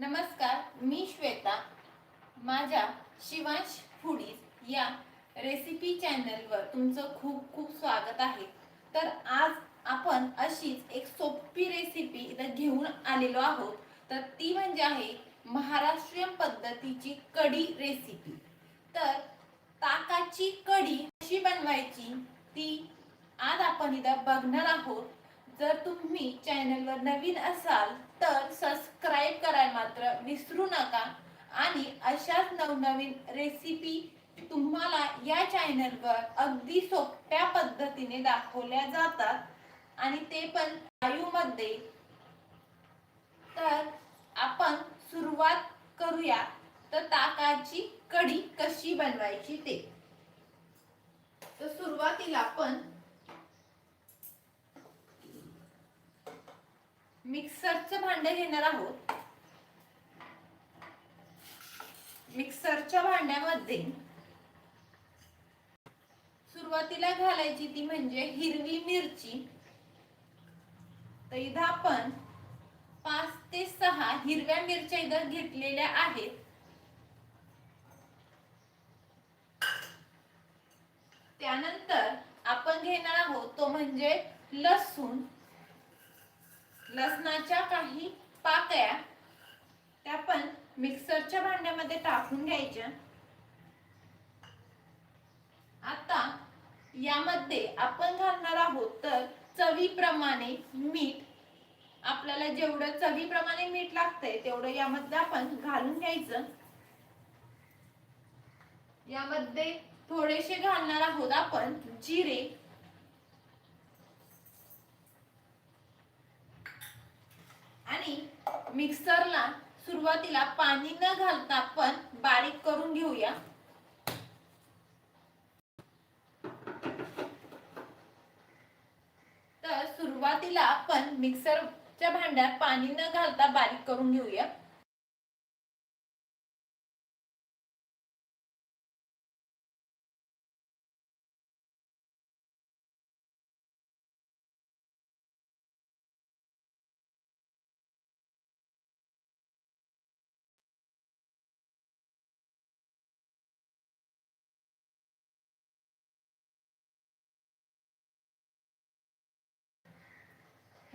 नमस्कार मी श्वेता. माझ्या शिवांश फुडीज या रेसिपी चॅनलवर तुमचं खूप खूप स्वागत आहे. तर आज आपण अशीच एक सोपी रेसिपी इथं घेऊन आलेलो आहोत. तर ती म्हणजे आहे महाराष्ट्रीयन पद्धतीची कढी रेसिपी तर ताकाची कढी कशी बनवायची ती आज आपण इथं बघणार आहोत. जर तुम्ही चॅनलवर नवीन असाल तर सबस्क्राईब मात्र विसरू नका. आणि अशाच नवनवीन रेसिपी तुम्हाला या चॅनलवर अगदी सोप्या पद्धतीने दाखवल्या जातात. आणि ते पण लाईव्हमध्ये तर आपण सुरुवात करूया. तर ताकाची कढी कशी बनवायची ते. तर सुरुवातीला आपण मिक्सरचं भांडं घेणार आहोत. मिक्सरच्या भांड्यामध्ये सुरुवातीला घालायची ती म्हणजे हिरवी मिरची. तर इथं आपण पाच ते सहा हिरव्या मिरच्या इथं घेतलेल्या आहेत. त्यानंतर आपण घेणार आहोत तो म्हणजे लसूण. लसणाच्या काही पाकळ्या. त्या पण मिक्सरच्या भांड्यामध्ये टाकून घ्यायच्या आता यामध्ये आपण घालणार आहोत तर चवीप्रमाणे मीठ. आपल्याला जेवढं चवीप्रमाणे मीठ लागतंय तेवढं यामध्ये आपण घालून घ्यायचं. यामध्ये थोडेसे घालणार आहोत आपण जिरे. आणि मिक्सरला सुरुवातीला पाणी न घालता आपण बारीक करून घेऊया. तर सुरुवातीला आपण मिक्सरच्या भांड्यात पाणी न घालता बारीक करून घेऊया.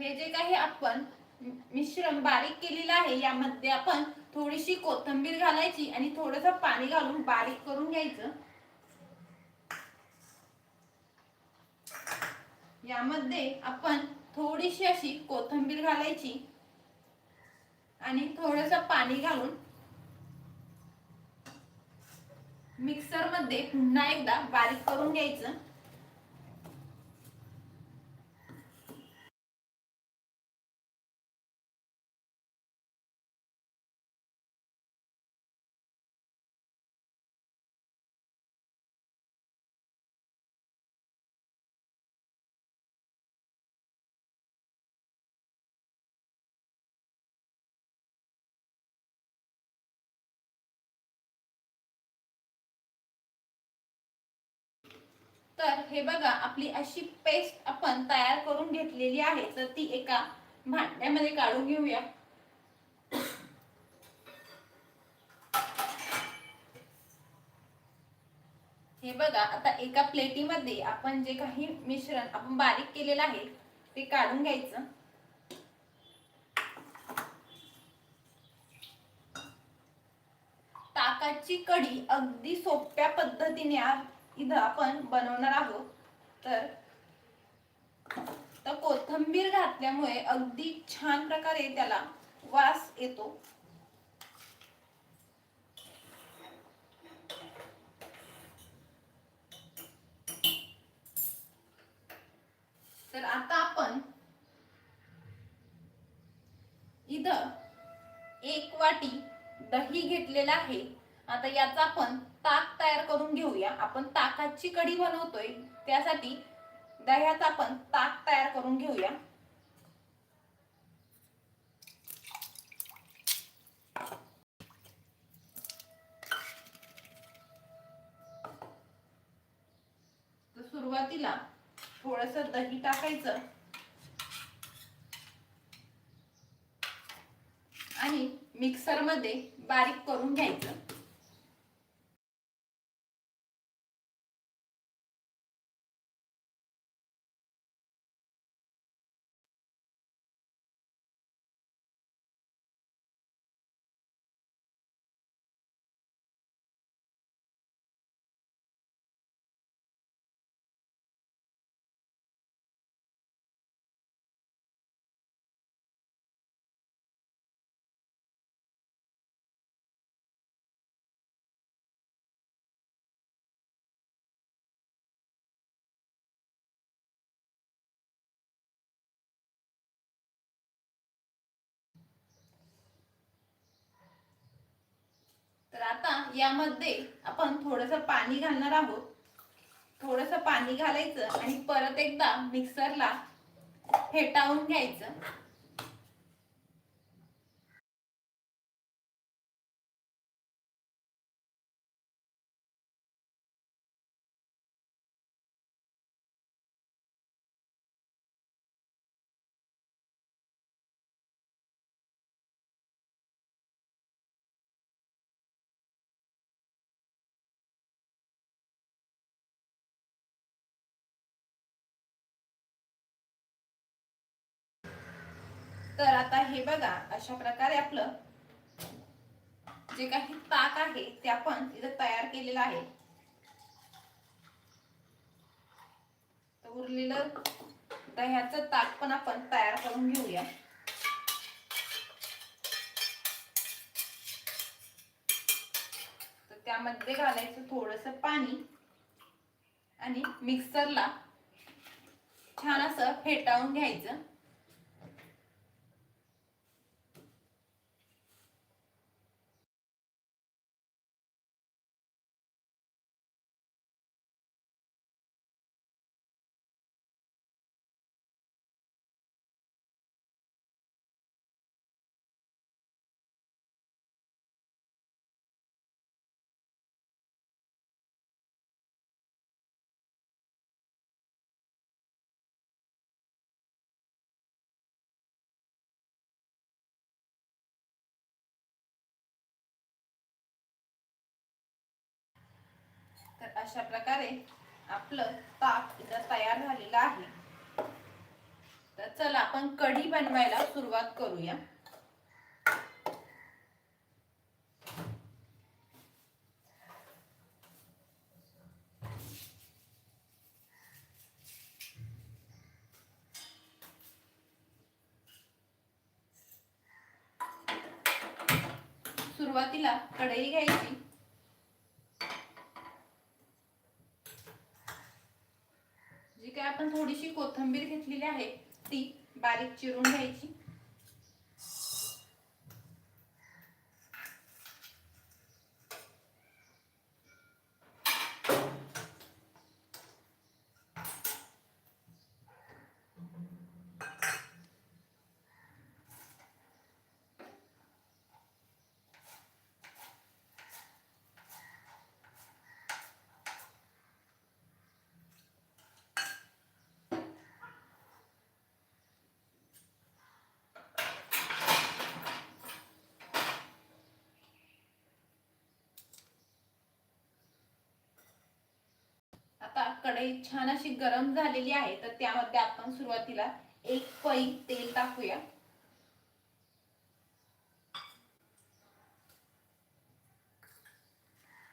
हे जे काही आपण मिश्रण बारीक केलेलं आहे यामध्ये आपण थोडीशी कोथिंबीर घालायची आणि थोडस पाणी घालून बारीक करून घ्यायचं. यामध्ये आपण थोडीशी अशी कोथिंबीर घालायची आणि थोडस पाणी घालून मिक्सरमध्ये पुन्हा एकदा बारीक करून घ्यायचं. तर हे बघा आपली अशी पेस्ट आपण तयार करून घेतलेली आहे. तर ती एका भांड्यामध्ये काढून घेऊया. हे बघा आता एका प्लेटीमध्ये आपण जे काही मिश्रण आपण बारीक केलेलं आहे ते काढून घ्यायचं. ताकाची कढी अगदी सोप्या पद्धतीने इथं आपण बनवणार आहोत. तर तर कोथंबीर घातल्यामुळे अगदी छान प्रकारे त्याला वास येतो. तर आता आपण इथं एक वाटी दही घेतलेला आहे. आता याचा आपण ताक तयार करून घेऊया. आपण ताकाची कढी बनवतोय. त्यासाठी दह्याचा आपण ताक तयार करून घेऊया. सुरुवातीला थोडस दही टाकायचं. आणि मिक्सरमध्ये बारीक करून घ्यायचं. आता यामध्ये आपण थोडस पाणी घालणार आहोत. थोडस पाणी घालायचं आणि परत एकदा मिक्सरला फेटाळून घ्यायचं. तर आता हे बघा अशा प्रकारे आपलं जे काही ताक आहे ते आपण इथं तयार केलेलं आहे. उरलेलं दह्याचं ताक पण आपण तयार करून घेऊया. तर त्यामध्ये घालायचं थोडस पाणी आणि मिक्सरला छान असं फेटाळून घ्यायचं तर अशा प्रकारे आपलं ताक इथं तयार झालेलं आहे. तर चला आपण कढी बनवायला सुरुवात करूया. सुरुवातीला कढई घ्यायची जी काय आपण थोडीशी कोथिंबीर घेतलेली आहे ती बारीक चिरून घ्यायची आता कढई छान अशी गरम झालेली आहे तर त्यामध्ये आपण सुरुवातीला एक पई तेल टाकूया.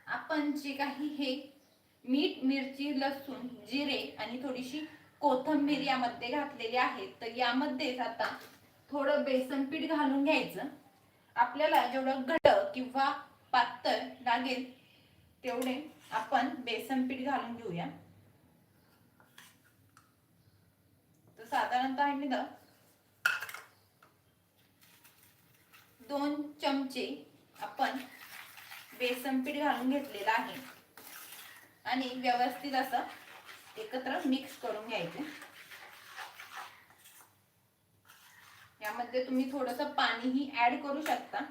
आपण जे काही हे मीठ मिरची लसूण जिरे आणि थोडीशी कोथंबीर यामध्ये घातलेली आहे तर यामध्येच आता थोडं बेसन पीठ घालून घ्यायचं. आपल्याला जेवढं घट किंवा पातळ लागेल तेवढे आपण बेसन पीठ घालून घेऊया तर साधारणतः आहे ना दोन चमचे आपण बेसन पीठ घालून घेतलेलं आहे. आणि व्यवस्थित असं एकत्र मिक्स करून घ्यायचे. यामध्ये तुम्ही थोडस पाणीही ऍड करू शकता.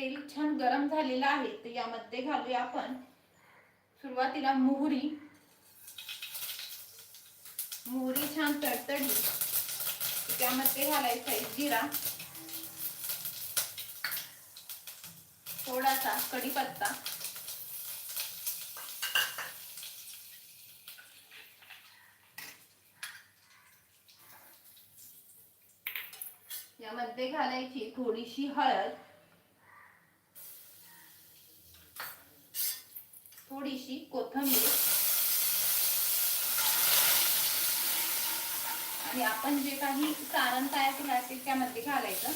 तेल छान गरम झालेलं आहे तर यामध्ये घालूया आपण सुरुवातीला मोहरी. मोहरी छान तडतडली. त्यामध्ये घालायचा आहे जिरा. थोडासा कढीपत्ता. यामध्ये घालायची थोडीशी हळद. थोडीशी कोथिंबीर. आणि आपण जे काही सारण तयार केलं असेल त्यामध्ये घालायचं.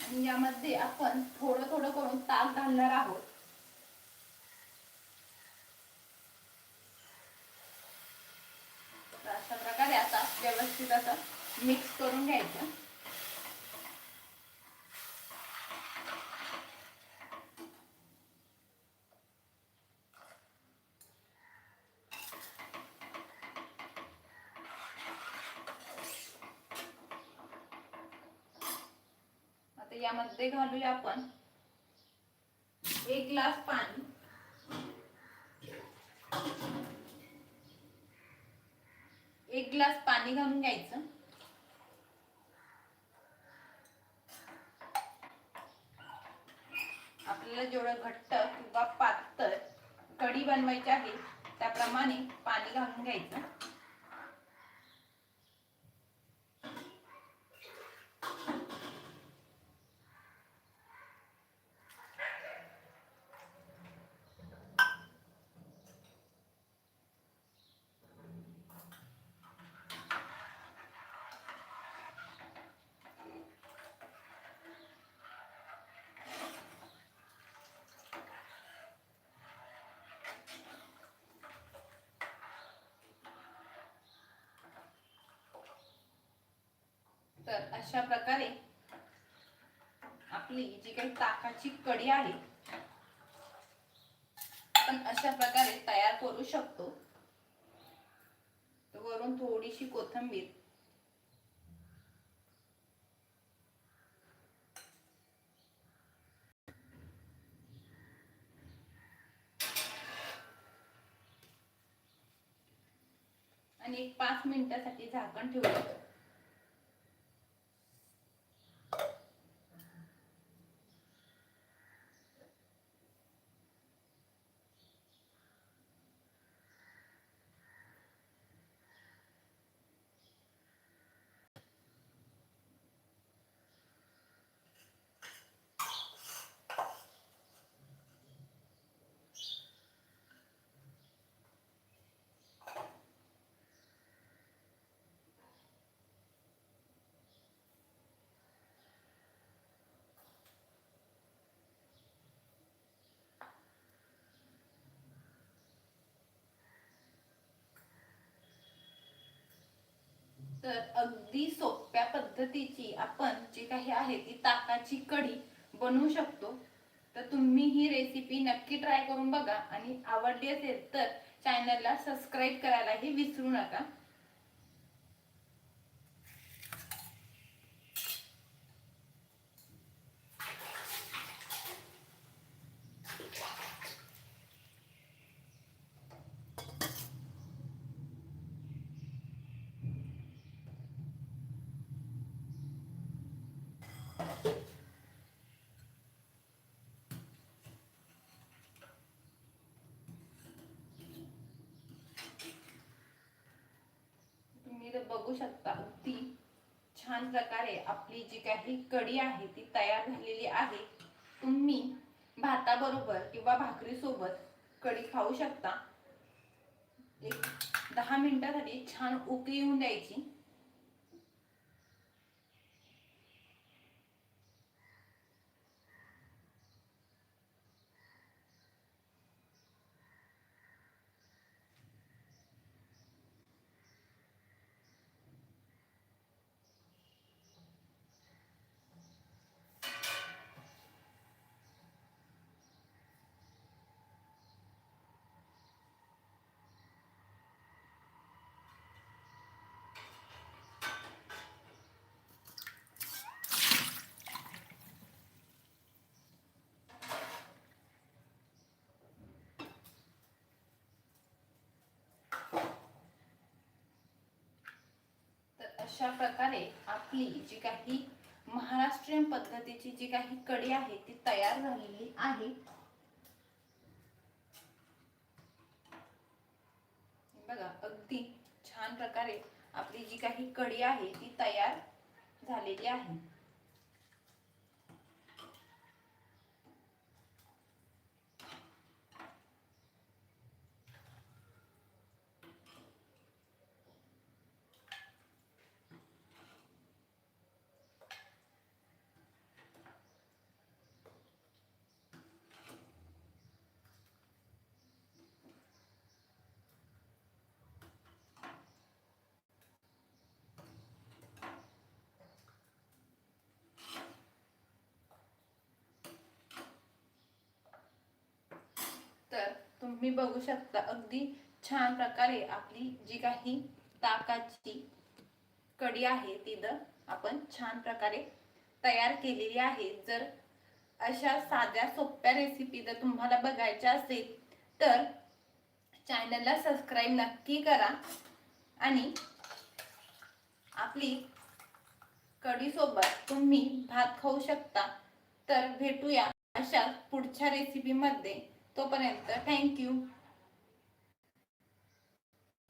आणि यामध्ये आपण थोडं थोडं करून ताक घालणार आहोत तर अशा प्रकारे आता व्यवस्थित असं मिक्स करून घ्यायचं. आता यामध्ये घालूया आपण एक ग्लास पाणी. एक ग्लास पाणी घालून घ्यायचं. आपल्याला जेवढं घट्ट किंवा पातळ कढी बनवायची आहे त्याप्रमाणे पाणी घालून घ्यायचं. तर अशा प्रकारे आपली जी काही ताकाची कढी आहे आपण अशा प्रकारे तयार करू शकतो. वरून थोडीशी कोथिंबीर. आणि एक पाच मिनिटासाठी झाकण ठेवूया तर अगदी सोप्या पद्धतीची आपण जी काही आहे ती ताकाची कढी बनवू शकतो. तर तुम्ही ही रेसिपी नक्की ट्राय करून बघा आणि आवडली असेल तर चॅनलला सबस्क्राईब करायलाही विसरू नका तुम्ही तर बघू शकता. अगदी छान प्रकारे आपली जी काही कढी आहे ती तयार झालेली आहे. तुम्ही भाताबरोबर किंवा भाकरीसोबत कढी खाऊ शकता. एक दहा मिनिटासाठी छान उकळी येऊन द्यायची. अशा प्रकारे आपली जी काही महाराष्ट्रीयन पद्धतीची जी काही कडी आहे ती तयार झालेली आहे. बघा अगदी छान प्रकारे आपली जी काही कडी आहे ती तयार झालेली आहे तर तुम्ही बघू शकता अगदी छान प्रकारे आपली जी काही ताकाची कढी आहे ती आपण छान प्रकारे तयार केलेली आहे. जर अशा साध्या सोप्या रेसिपी जर तुम्हाला बघायच्या असेल तर चॅनलला सबस्क्राईब नक्की करा आणि आपली कढी सोबत तुम्ही भात खाऊ शकता. तर भेटूया अशा पुढच्या रेसिपीमध्ये तोपर्यंत थँक्यू